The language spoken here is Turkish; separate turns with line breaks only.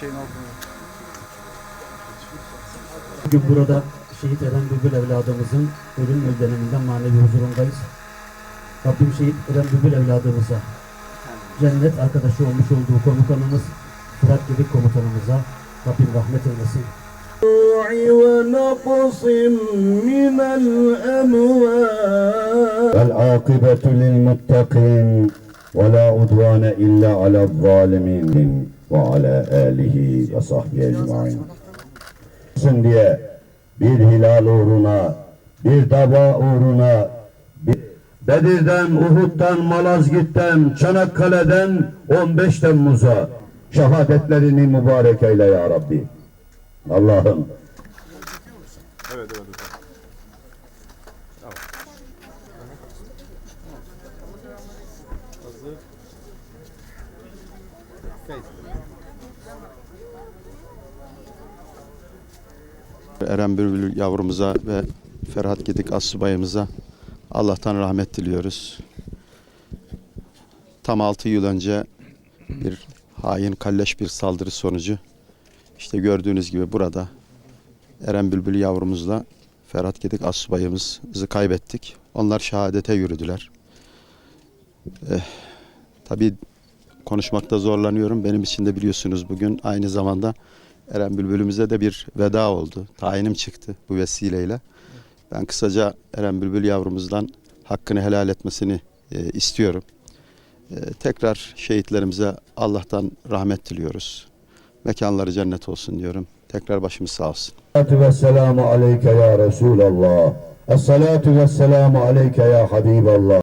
şeyin altında.
Bugün burada şehit eden Bülbül evladımızın ölüm yıl döneminden manevi huzurundayız. Rabbim şehit eden Bülbül evladımıza, cennet arkadaşı olmuş olduğu komutanımız Fırat Gedik komutanımıza Rabbim rahmet eylesin.
ونقص من الأموال
والعاقبة للمتقين ولا عدوان إلا على الظالمين وعلى آله وصحبه أجمعين Olsun diye bir hilal uğruna, bir dava uğruna, bir Bedir'den, Uhud'dan, Malazgirt'ten, Çanakkale'den 15 Temmuz'a şehadetlerini mübarek eyle ya Rabbi. Allah'ım
Evet evet. Kayıt.
Eren Bülbül yavrumuza ve Ferhat Gedik Assubayımıza Allah'tan rahmet diliyoruz. Tam 6 yıl önce bir hain kalleş bir saldırı sonucu işte gördüğünüz gibi burada Eren Bülbül yavrumuzla Ferhat Gedik Assubayımızı kaybettik. Onlar şehadete yürüdüler. Eh, tabii konuşmakta zorlanıyorum. Benim için de biliyorsunuz bugün aynı zamanda Eren Bülbül'ümüze de bir veda oldu. Tayinim çıktı bu vesileyle. Ben kısaca Eren Bülbül yavrumuzdan hakkını helal etmesini e, istiyorum. E, tekrar şehitlerimize Allah'tan rahmet diliyoruz. Mekanları cennet olsun diyorum. Tekrar başımız sağ olsun.
Vesselamu aleyke ya Resulallah. Esselatu vesselamu aleyke ya Habiballah.